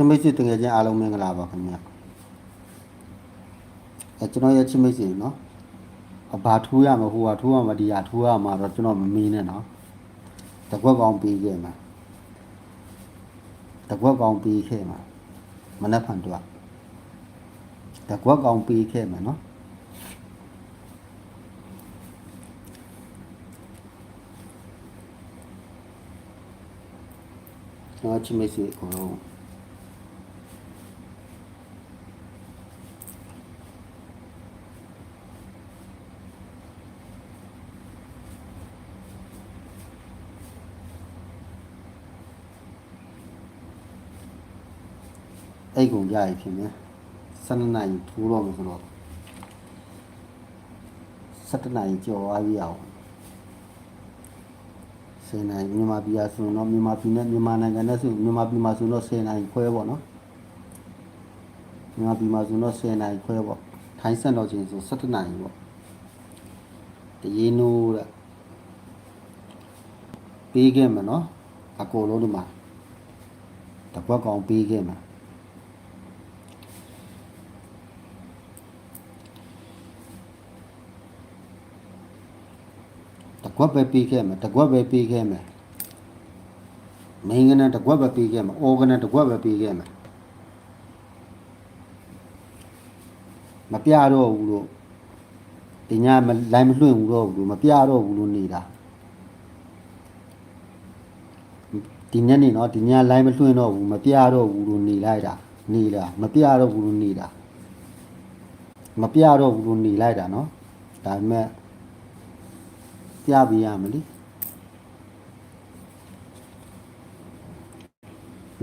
ချင်းမိတ်ဆွေတကယ်ချင်းအားလုံးမင်္ဂလာပါခင်ဗျအဲကျွန်တော်ရဲ့ချင်းမိတ်ဆွေနော်အဘာထူးရမဟိုဟာထူးရမဒီဟာထူးရမှာတော့ကျွန်တော်မမီးနဲ့နော်တကွက်ကောင်ပြီးခဲ့မှာတကွက်ကောင်ပြီးခဲ့မှာမနှက်ဖန်တော့တကွက်ကောင်ပြီးခဲ့မှာနော်ကျွန်တော်ချင်းမိတ်ဆွေအကုန်လုံး အဲ့ကုန်ကြရဖြစ်နေ12နိုင်ထိုးတော့မှာဆိုတော့17နိုင်ကြော်သွားပြီအောင်10နိုင်မြန်မာပြည်အဆိုတော့မြန်မာပြည်နဲ့မြန်မာနိုင်ငံနဲ့ဆိုမြန်မာပြည်မှာဆိုတော့10နိုင်ခွဲပေါ့နော်မြန်မာပြည်မှာဆိုတော့10နိုင်ခွဲပေါ့ထိုင်းစံတော်ချင်းဆို17နိုင်ပေါ့တရေနိုးတဲ့ပေးခဲ့မှာနော်အကိုလုံးဒီမှာတကွက်ကောင်ပေးခဲ့မှာ တ ကွက်ပဲပြီးခဲ့မယ်တကွက်ပဲပြီးခဲ့မယ်မင်းကနဲ့တကွက်ပဲပြီးခဲ့မယ်အော်ကနဲ့တကွက်ပဲပြီးခဲ့မယ်မပြတော့ဘူးလို့ဒီညမလိုင်းမလွှင့်ဘူးတော့ဘူးလို့မပြတော့ဘူးလို့နေတာဒီညနေနော်ဒီညလိုင်းမလွှင့်တော့ဘူးမပြတော့ဘူးလို့နေလိုက်တာနေလာမပြတော့ဘူးလို့နေတာမပြတော့ဘူးလို့နေလိုက်တာနော်ဒါပေမဲ့ ပြပေးရမလေ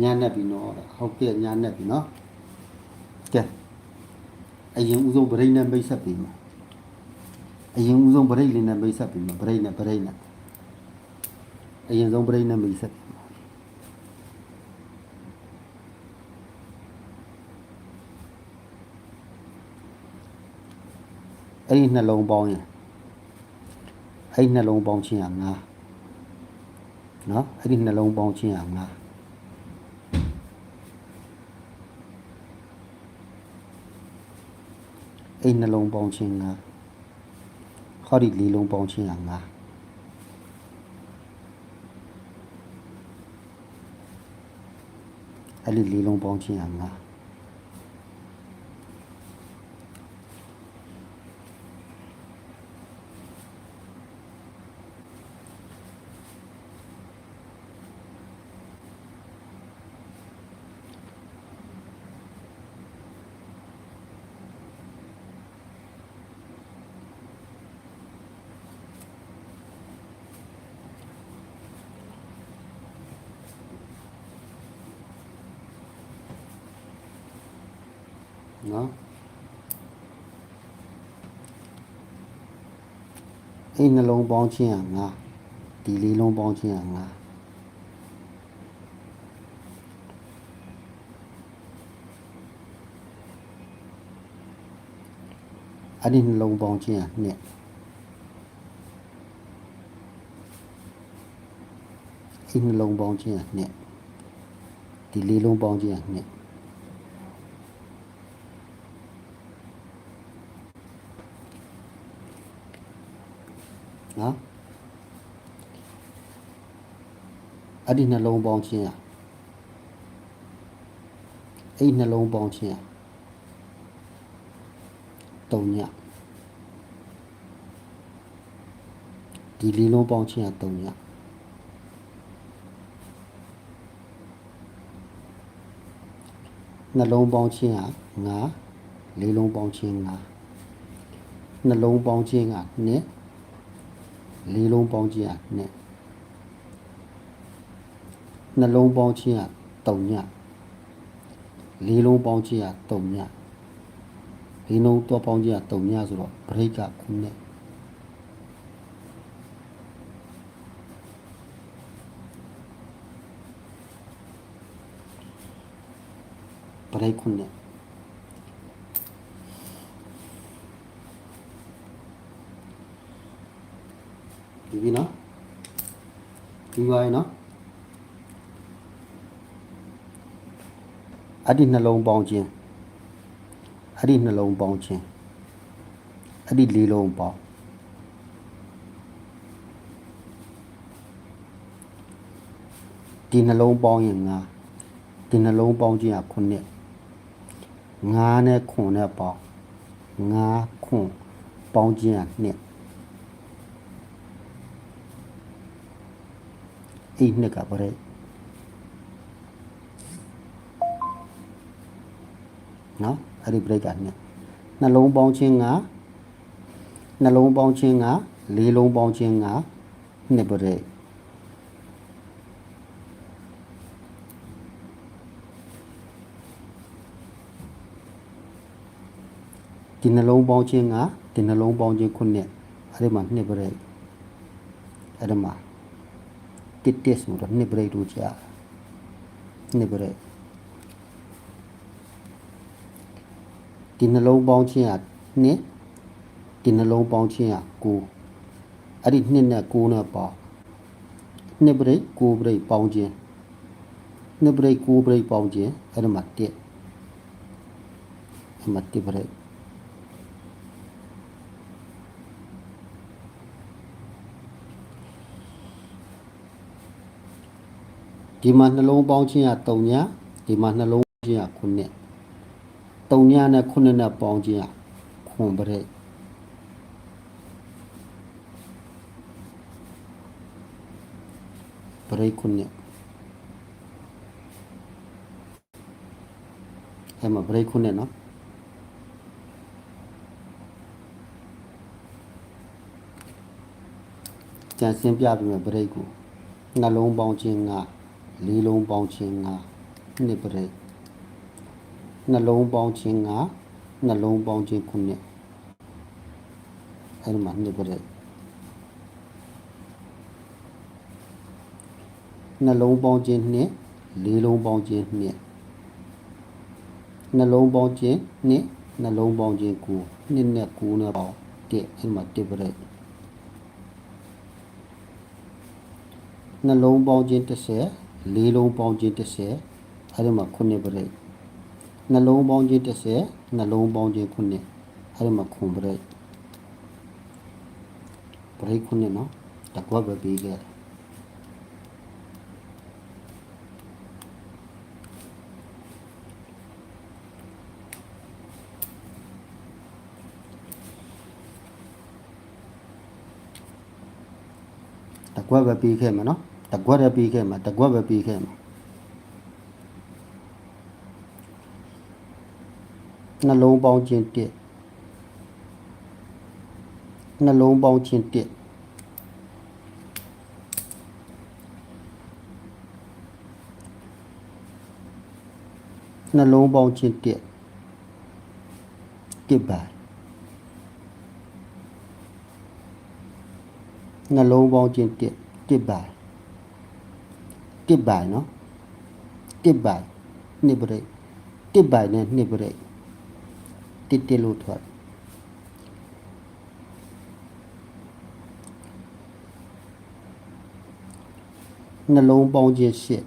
ညာနဲ့ပြီနော်ဟုတ်ကဲ့ညာနဲ့ပြီနော်ကဲအရင်ဦးဆုံးဗရိတ်နဲ့မိတ်ဆက်ပြီမှာအရင်ဦးဆုံးဗရိတ်လေးနဲ့မိတ်ဆက်ပြီမှာဗရိတ်နဲ့ဗရိတ်နဲ့အရင်ဆုံးဗရိတ်နဲ့မိတ်ဆက်ပြီမှာအဲ့ဒီနှလုံးပေါင်းရင် အဲ့ဒီနှလုံးပေါင်းခြင်းဟာငါနော်အဲ့ဒီနှလုံးပေါင်းခြင်းဟာငါအဲ့ဒီနှလုံးပေါင်းခြင်းငါဟောဒီလေးလုံးပေါင်းခြင်းဟာငါအဲ့ဒီလေးလုံးပေါင်းခြင်းဟာငါ နော်အဲ့ဒီနှလုံးပေါင်းခြင်းဟာငါဒီလေးလုံးပေါင်းခြင်းဟာငါအဲ့ဒီနှလုံးပေါင်းခြင်းဟာနှစ်အဲ့ဒီနှလုံးပေါင်းခြင်းဟာနှစ်ဒီလေးလုံးပေါင်းခြင်းဟာနှစ် နော် အဲ့ဒီနှလုံးပေါင်းခြင်းอ่ะအဲ့ဒီနှလုံးပေါင်းခြင်းอ่ะတုံညဒီလေးလုံးပေါင်းခြင်းอ่ะတုံညနှလုံးပေါင်းခြင်းอ่ะငါလေးလုံးပေါင်းခြင်းငါနှလုံးပေါင်းခြင်းอ่ะနှစ် လေးလုံးပေါင်းခြင်းอ่ะနဲ့ နှလုံးပေါင်းခြင်းက၃ညလေးလုံးပေါင်းခြင်းက၃ညလေးလုံးတော့ပေါင်းခြင်းက၃ညဆိုတော့ break က9နဲ့ပရိုက်ခုနဲ့ဒီပြီနော်ဒီပါရနော် အဲ့ဒီနှလုံးပေါင်းခြင်းအဲ့ဒီနှလုံးပေါင်းခြင်းအဲ့ဒီလေးလုံးပေါင်းဒီနှလုံးပေါင်းရင်ငါဒီနှလုံးပေါင်းခြင်းကခုနှစ်ငါနဲ့ခွန်နဲ့ပေါင်းငါခွန်ပေါင်းခြင်းကနှစ်အဲ့နှစ်ကဗရဲ နော်အဲ့ဒီ break ကနှစ်နှလုံးပေါင်းခြင်းကနှလုံးပေါင်းခြင်းကလေးလုံးပေါင်းခြင်းကနှစ် break ဒီနှလုံးပေါင်းခြင်းကဒီနှလုံးပေါင်းခြင်းခုနှစ်အဲ့ဒီမှာနှစ် break အဲ့ဒီမှာတစ်တစ်ဆိုတော့နှစ် break တို့ကြာနှစ် break ဒီနှလုံးပေါင်းခြင်းကနှစ်ဒီနှလုံးပေါင်းခြင်းက9အဲ့ဒီနှစ်နဲ့9နဲ့ပေါင်းနှစ် break 9 break ပေါင်းခြင်းနှစ် break 9 break ပေါင်းခြင်းအဲ့ဒီမှာ1အဲ့မှာ1 break ဒီမှာနှလုံးပေါင်းခြင်းက3ညဒီမှာနှလုံးပေါင်းခြင်းက9နှစ် 3ညနဲ့9နဲ့ပေါင်းခြင်းကခွန်ပရိတ်ပရိတ်9နှစ်အဲ့မှာပရိတ်9နှစ်နော်ကြံစင်းပြပြီးမယ်ပရိတ်ကိုနှလုံးပေါင်းခြင်းကလေးလုံးပေါင်းခြင်းကနှစ်ပရိတ် နှလုံးပေါင်းခြင်းကနှလုံးပေါင်းခြင်းခုနှစ်အဲ့ဒီမှာနှစ်ပရိတ်နှလုံးပေါင်းခြင်းနှစ်လေးလုံးပေါင်းခြင်းနှစ်နှလုံးပေါင်းခြင်းနှစ်နှလုံးပေါင်းခြင်းကိုနှစ်နဲ့ကိုနဲ့ပေါင်းတဲ့အဲ့ဒီမှာတစ်ပရိတ်နှလုံးပေါင်းခြင်း30လေးလုံးပေါင်းခြင်း30အဲ့ဒီမှာခုနှစ်ပရိတ် နှလုံးပေါင်းခြင်း30နှလုံးပေါင်းခြင်းခုနှစ်အဲ့ဒီမှာခုပရိတ်ပရိတ်ခုနှစ်နော်တကွက်ပဲပြီးခဲ့တယ်တကွက်ပဲပြီးခဲ့မှာနော်တကွက်ပဲပြီးခဲ့မှာတကွက်ပဲပြီးခဲ့မှာ နှလုံးပေါင်းခြင်း1နှလုံးပေါင်းခြင်း1နှလုံးပေါင်းခြင်း1 1ပါနှလုံးပေါင်းခြင်း1 1ပါ1ပါနော်1ပါနှစ်ပရိတ်1ပါနဲ့နှစ်ပရိတ်တစ်တစ်လို့ထွက်နှလုံးပေါင်းခြ င်း8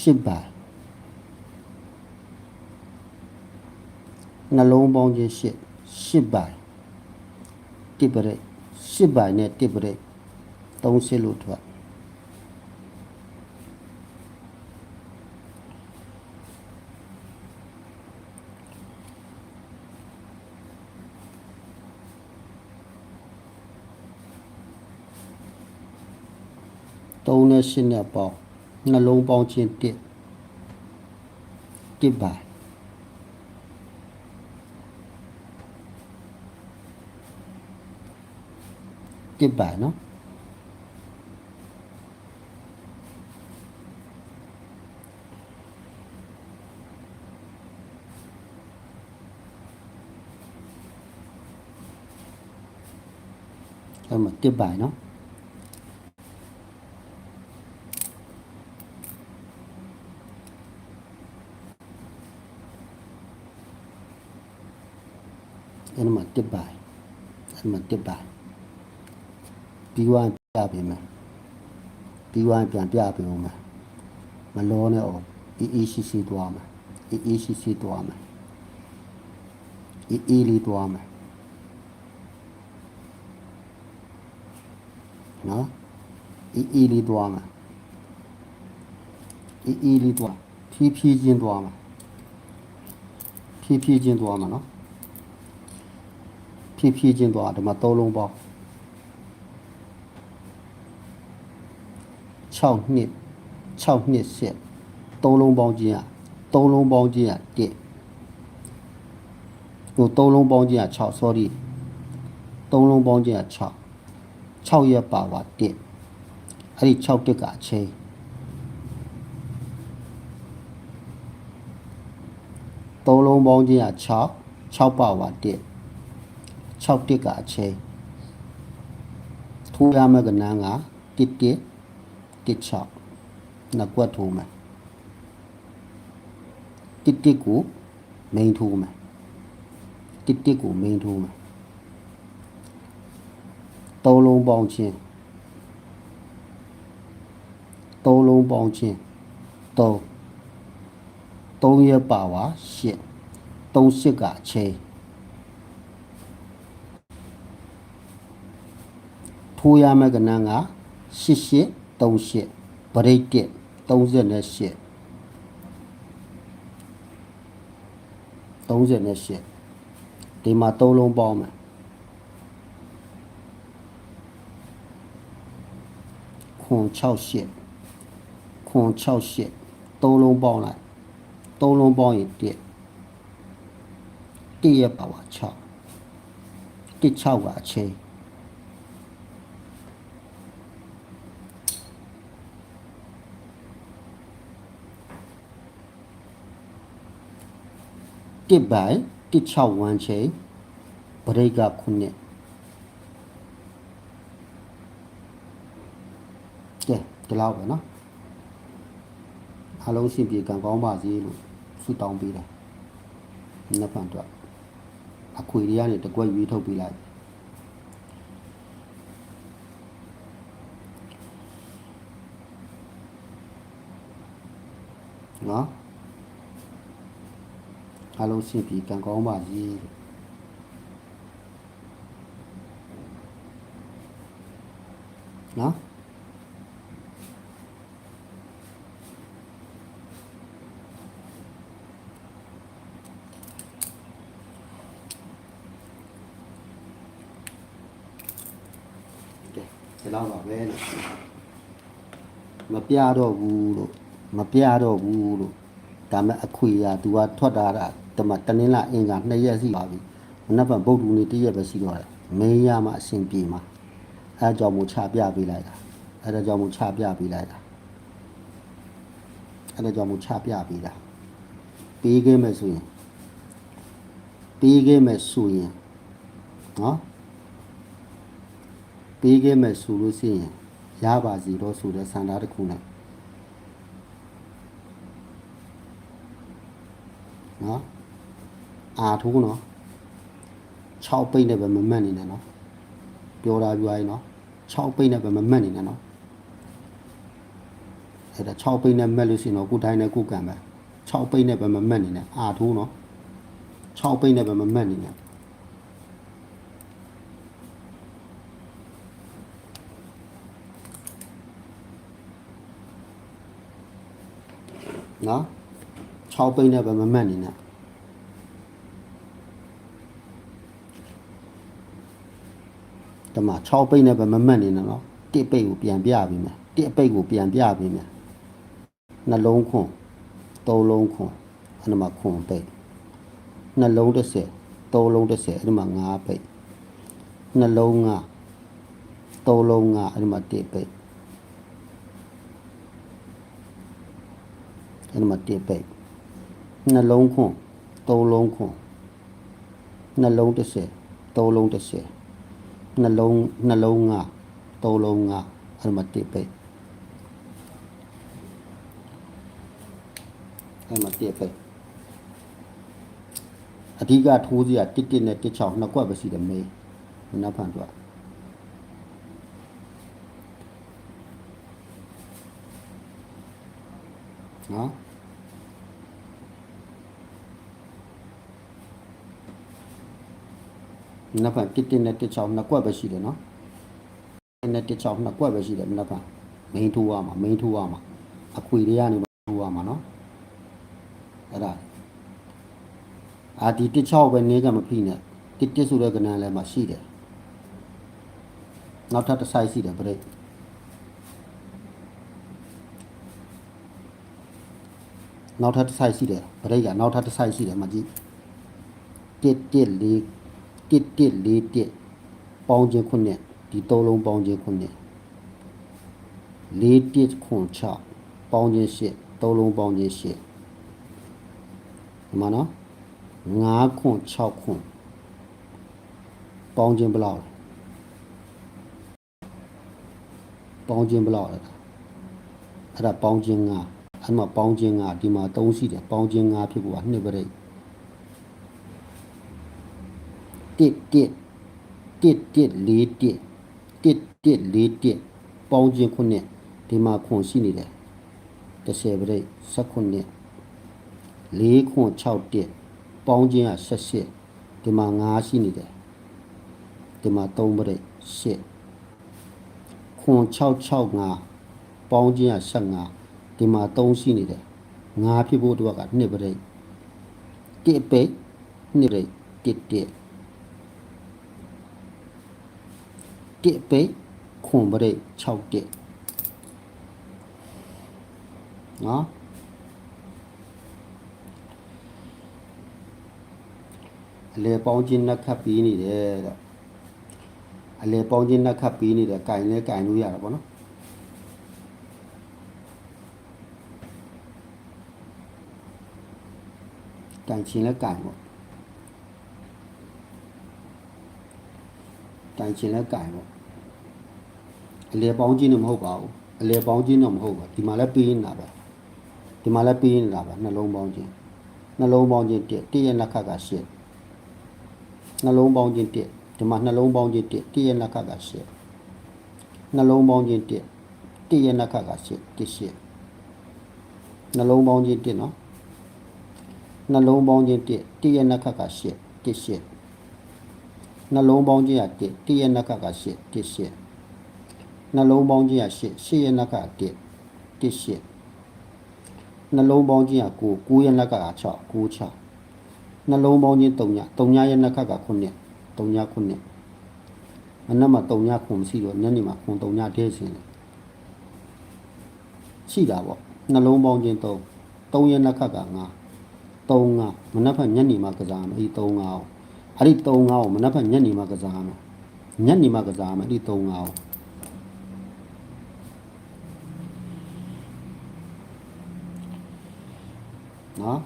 8ပါနှလုံးပေါင်းခြင်း8 8ပါတစ်ပရိတ်8ပါနဲ့တစ်ပရိတ်3စစ်လို့ထွ က်3နဲ့8နဲ့ပေါင်းနှလုံးပေါင်းခြင်း1 1ပါ1ပါနော်အဲ့မှာ1ပါနော်အဲ့ မှာ1ပါအဲ့မှာ1ပါပြီးွားပြပြင်မယ်ပြီးွားပြန်ပြပြင်အောင်မယ်မလောနဲ့အောင်အေးအေးရှိရှိသွားမယ်အေးအေးရှိရှိသွားမယ်အေးအေးလေးသွားမယ်နော်အေးအေးလေးသွားမယ်အေးအေးလေးသွားဖြည်းဖြည်းချင်းသွားမယ်ဖြည်းဖြည်းချင်းသွားမယ်နော် ဖြည်းဖြည်းချင်းသွားဒီမှာသုံးလုံးပေါင်း6နှစ်6နှစ်ဆက်သုံးလုံးပေါင်းခြင်းอ่ะသုံးလုံးပေါင်းခြင်းอ่ะ1ဟိုသုံးလုံးပေါင်းခြင်းอ่ะ6 sorry သုံးလုံးပေါင်းခြင်းอ่ะ6 6ရက်ပါပါ1အဲ့ဒီ6တက်ကအချိန်သုံးလုံးပေါင်းခြင်းอ่ะ6 6ပါပါ1 6တက်ကအချိန်ထိုးရမယ့်ကဏ္ဍက1 1 1 6နှစ်ကွက်ထိုးမယ်1 1ကိုမိန်ထိုးမယ်1 1ကိုမိန်ထိုးမယ်သုံးလုံးပေါင်းခြင်းသုံးလုံးပေါင်းခြင်း3 3ရက်ပါပါ8 3 8ကအချိန် ထိုးရမယ့်ကဏ္ဍက88 38ဗရိတ်1 38 38ဒီမှာ၃လုံးပေါင်းမယ်ခွန်68ခွန်68၃လုံးပေါင်းလိုက်၃လုံးပေါင်းရင်1 1ရက်ပါပါ6 1 6ကအချိန်တစ်ပိုင် တစ်6ဝန်းချိန်ဗရိတ်ကခုနှစ်ကဲဒီလောက်ပဲနော်အားလုံးရှင်ပြေကံကောင်းပါစေလို့ဆုတောင်းပေးတယ်နှစ်ဖန်တော့အခွေတွေကနေတကွက်ရွေးထုတ်ပေးလိုက်နော် အားလုံးရှင်ပြေကံကောင်းပါစေနော်ကဲဒီလောက်ပါပဲလို့မပြတော့ဘူးလို့မပြတော့ဘူးလို့ဒါမဲ့အခွေရသူကထွက်တာက တမတနင်္လာအင်္ဂါနှစ်ရက်ရှိပါပြီမနက်ဖြန်ဗုဒ္ဓနေ့တစ်ရက်ပဲရှိတော့တယ်မင်းရမှအဆင်ပြေမှာအဲဒါကြောင့်မို့ချပြပေးလိုက်တာအဲဒါကြောင့်မို့ချပြပေးလိုက်တာအဲဒါကြောင့်မို့ချပြပေးတာပေးခဲ့မယ်ဆိုရင်ပေးခဲ့မယ်ဆိုရင်နော်ပေးခဲ့မယ်ဆိုလို့ရှိရင်ရပါစီတော့ဆိုတဲ့စံသားတစ်ခုနဲ့နော် အာထိုးနော်6ပိတ်နဲ့ပဲမမတ်နေနဲ့နော်ပြောတာပြောရင်နော်6ပိတ်နဲ့ပဲမမတ်နေနဲ့နော်အဲ့ဒါ6ပိတ်နဲ့မက်လို့ရှိရင်တော့ကိုယ်တိုင်းနဲ့ကိုယ်ကံပဲ6ပိတ်နဲ့ပဲမမတ်နေနဲ့အာထိုးနော်6ပိတ်နဲ့ပဲမမတ်နေနဲ့နော်6ပိတ်နဲ့ပဲမမတ်နေနဲ့ တမ6ပိတ်နဲ့ပဲမမတ်နေနဲ့နော်တစ်ပိတ်ကိုပြန်ပြပြီးမယ်တစ်ပိတ်ကိုပြန်ပြပြီးမယ်နှလုံးခွန်သုံးလုံးခွန်အဲ့ဒီမှာခွန်ပိတ်နှလုံး30သုံးလုံး30အဲ့ဒီမှာ5ပိတ်နှလုံး5သုံးလုံး5အဲ့ဒီမှာတစ်ပိတ်အဲ့ဒီမှာတစ်ပိတ်နှလုံးခွန်သုံးလုံးခွန်နှလုံး30သုံးလုံး30 နှလုံးနှလုံးငါသုံးလုံးငါအဲ့မှာတစ်ပိတ်အဲ့မှာတစ်ပိတ်အဓိကထိုးစီကတစ်တစ်နဲ့တစ်6နှစ်ကွက်ပဲရှိတယ်မေးနောက်ဖန်တော့နော် နောက်ဖန်တစ်တစ်နဲ့တစ်ချောင်းနှစ်ကွက်ပဲရှိတယ်နော်တစ်နဲ့တစ်ချောင်းနှစ်ကွက်ပဲရှိတယ်နောက်ဖန်မင်းထိုးရမှာမင်းထိုးရမှာအခွေတွေကနေထိုးရမှာနော်အဲ့ဒါအာဒီတစ်ချောင်းပဲနေကမဖိနဲ့တစ်တစ်ဆိုတဲ့ကဏ္ဍလည်းမှာရှိတယ်နောက်ထပ်တစ်ဆိုင်ရှိတယ်ပြိတ်နောက်ထပ်တစ်ဆိုင်ရှိတယ်ပြိတ်ကနောက်ထပ်တစ်ဆိုင်ရှိတယ်မကြည့်တစ်တ စ်လေးတစ်တစ်လေးတစ်ပေါင်းခြင်းခုနှစ်ဒီသုံးလုံးပေါင်းခြင်းခုနှစ်လေးတစ်ခွန်6ပေါင်းခြင်း8သုံးလုံးပေါင်းခြင်း8ဒီမှာနော်9ခွန်6ခွန်ပေါင်းခြင်းဘယ်လောက်လဲပေါင်းခြင်းဘယ်လောက်လဲအဲ့ဒါပေါင်းခြင်း9အဲ့မှာပေါင်းခြင်း9ဒီမှာ3ရှိတယ်ပေါင်းခြင်း9ဖြစ်ဖို့ကနှစ်ပြိတ် တစ်တစ်တစ်တစ်လေးတစ်တစ်တစ်လေးတစ်ပေါင်းခြင်းခုနှစ်ဒီမှာခွန်ရှိနေတယ်30ပြိတ်19လေးခွန်6တစ်ပေါင်းခြင်းက78ဒီမှာ9ရှိနေတယ်ဒီမှာ3ပြိတ်8ခွန်665ပေါင်းခြင်းက15ဒီမှာ3ရှိနေတယ်9ဖြစ်ဖို့အတွက်က2ပြိတ်တစ်ပိတ်2ပြိတ်တစ် တစ်တစ်ပိတ်ခွန်ပရိတ်6တစ်နော်အလေပေါင်းခြင်းနှက်ခတ်ပြီးနေတယ်တဲ့အလေပေါင်းခြင်းနှက်ခတ်ပြီးနေတယ်ကင်လဲကင်လို့ရတာပေါ့နော်ကင်ချင်းလဲကင်ပေါ့ကင်ချင်းလဲကင်ပေါ့ အလေပေါင်းခြင်းတော့မဟုတ်ပါဘူးအလေပေါင်းခြင်းတော့မဟုတ်ပါဒီမှာလဲပြီးနေတာပဲဒီမှာလဲပြီးနေတာပဲနှလုံးပေါင်းခြင်းနှလုံးပေါင်းခြင်းတစ်တစ်ရဲ့နှက်ခတ်ကရှစ်နှလုံးပေါင်းခြင်းတစ်ဒီမှာနှလုံးပေါင်းခြင်းတစ်တစ်ရဲ့နှက်ခတ်ကရှစ်နှလုံးပေါင်းခြင်းတစ်တစ်ရဲ့နှက်ခတ်ကရှစ်တစ်ရှစ်နှလုံးပေါင်းခြင်းတစ်နော်နှလုံးပေါင်းခြင်းတစ်တစ်ရဲ့နှက်ခတ်ကရှစ်တစ်ရှစ်နှလုံးပေါင်းခြင်းကတစ်တစ်ရဲ့နှက်ကကရှစ်တစ်ရှစ် နှလုံးပေါင်းခြင်းကရှစ်ရှစ်ရဲ့နှက်ကတစ်တစ်ရှစ်နှလုံးပေါင်းခြင်းက9 9ရဲ့နှက်ကက6 9 6နှလုံးပေါင်းခြင်း3ည3ညရဲ့နှက်ကက9 3ည9မနက်မှာ3ည9မရှိတော့ညနေမှာ9 3ညတည်းရှင်တယ်ရှိတာပေါ့နှလုံးပေါင်းခြင်း3 3ရဲ့နှက်ကက9 3 9မနက်ဖက်ညနေမှာကစားမယ်အဲ့3 9အောင်အဲ့ဒီ3 5ကိုမနက်ဖက်ညနေမှာကစားမယ်ညနေမှာကစားမယ်အဲ့ဒီ3 5ကို နော်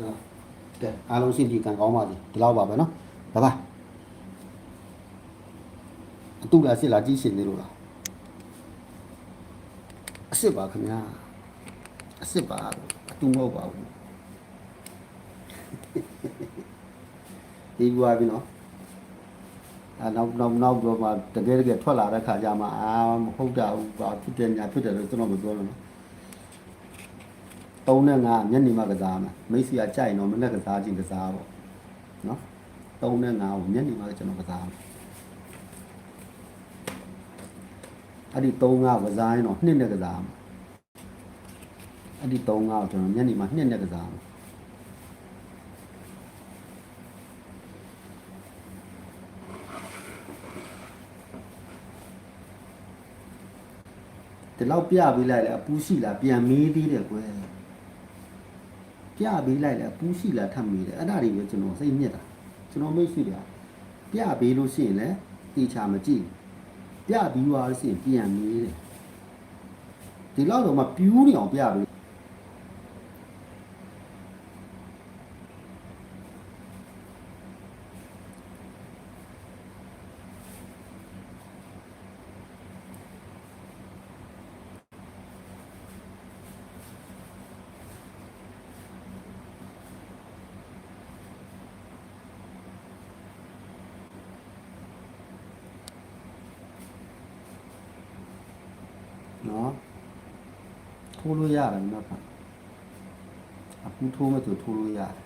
နော်ကဲအားလုံးရှင်းကြည့်ကံကောင်းပါစေဒီလောက်ပါပဲနော်ဘိုင်ဘိုင်အတူလားစစ်လားကြီးရှင်နေလို့လားအစ်စ်ပါခင်ဗျာအစ်စ်ပါအတူမဟုတ်ပါဘူးဒီကွာပြီနော် အာနောက်နောက်နောက်တော့မှတကယ်တကယ်ထွက်လာတဲ့ခါကျမှအာမဟုတ်တာဘူးဘာဖြစ်တယ်ညာဖြစ်တယ်လို့ကျွန်တော်မပြောလို့နော်သုံးနဲ့ငါညနေမှကစားမယ်မိတ်ဆွေကကြိုက်တော့မနေ့ကစားချင်းကစားပေါ့နော်သုံးနဲ့ငါကိုညနေမှကျွန်တော်ကစားမယ်အဲ့ဒီသုံးငါကစားရင်တော့နှစ်နဲ့ကစားမယ်အဲ့ဒီသုံးငါကိုကျွန်တော်ညနေမှနှစ်နဲ့ကစားမယ် ဒီလောက်ပြပေးလိုက်လဲအပူးရှိလားပြန်မေးသေးတယ်ကွယ်ပြပေးလိုက်လဲအပူးရှိလားထပ်မေးတယ်အဲ့ဒါတွေပဲကျွန်တော်စိတ်ညစ်တာကျွန်တော်မိတ်ဆွေတွေကပြပေးလို့ရှိရင်လည်းတီချာမကြည့်ဘူးပြပြီးသွားလို့ရှိရင်ပြန်မေးတယ်ဒီလောက်တော့မှပြူးနေအောင်ပြပေး နော်ထိုးလို့ရတယ်နော်ခါအခုထိုးမဆိုထိုးလို့ရတယ်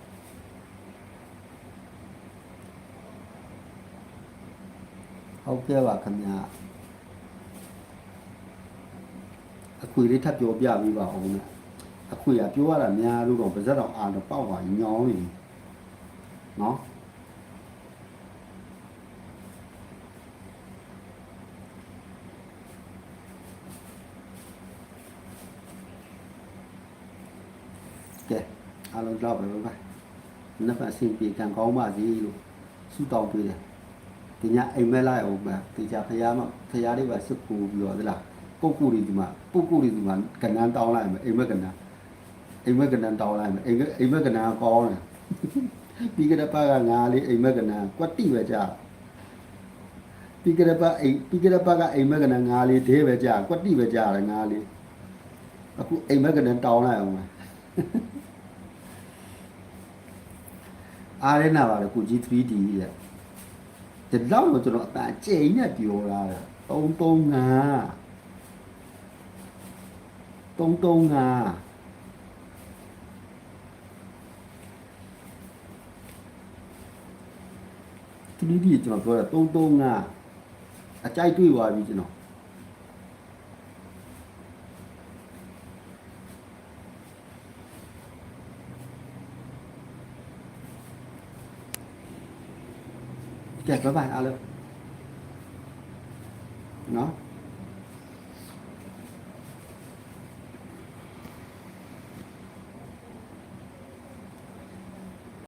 ဟုတ်ကဲ့ပါခင်ဗျာအခွေလေးထပ်ပြောပြပေးပါအောင်နဲ့အခွေကပြောရတာများလို့တော့ပါဇက်တော်အားတော့ပေါက်ပါညောင်းနေပြီနော် ကဲအားလုံးတော့ပဲဗျာနှစ်ဖက်ဆင်ပြေကံကောင်းပါစေလို့ဆုတောင်းပေးတယ်ဒီညအိမ်မက်လိုက်အောင်ဗျာတေချာဖရားမဖရားလေးပါစွတ်ကူပြီးတော့သလားပုတ်ကူတွေဒီမှာပုတ်ကူတွေဒီမှာကဏ္ဍတောင်းလိုက်မယ်အိမ်မက်ကဏ္ဍအိမ်မက်ကဏ္ဍတောင်းလိုက်မယ်အိမ်မက်အိမ်မက်ကဏ္ဍကောင်းတယ်ပြီးကြတဲ့ပါကငါလေးအိမ်မက်ကဏ္ဍကွက်တိပဲကြာပြီးကြတဲ့ပါအိမ်ပြီးကြတဲ့ပါကအိမ်မက်ကဏ္ဍငါလေးဒဲပဲကြာကွက်တိပဲကြာတယ်ငါလေးအခုအိမ်မက်ကဏ္ဍတောင်းလိုက်အောင်မယ် အားရနာပါလေကိုကြီး 3D ရဲ့ဒီလောက်တော့ကျွန်တော်အတန်အကျိန်နဲ့ပြောတာတဲ့335 335 3D ကျွန်တော်ပြောတာ335အကြိုက်တွေ့သွားပြီကျွန်တော် ကဲဘိုင်ဘိုင်အားလုံးနော်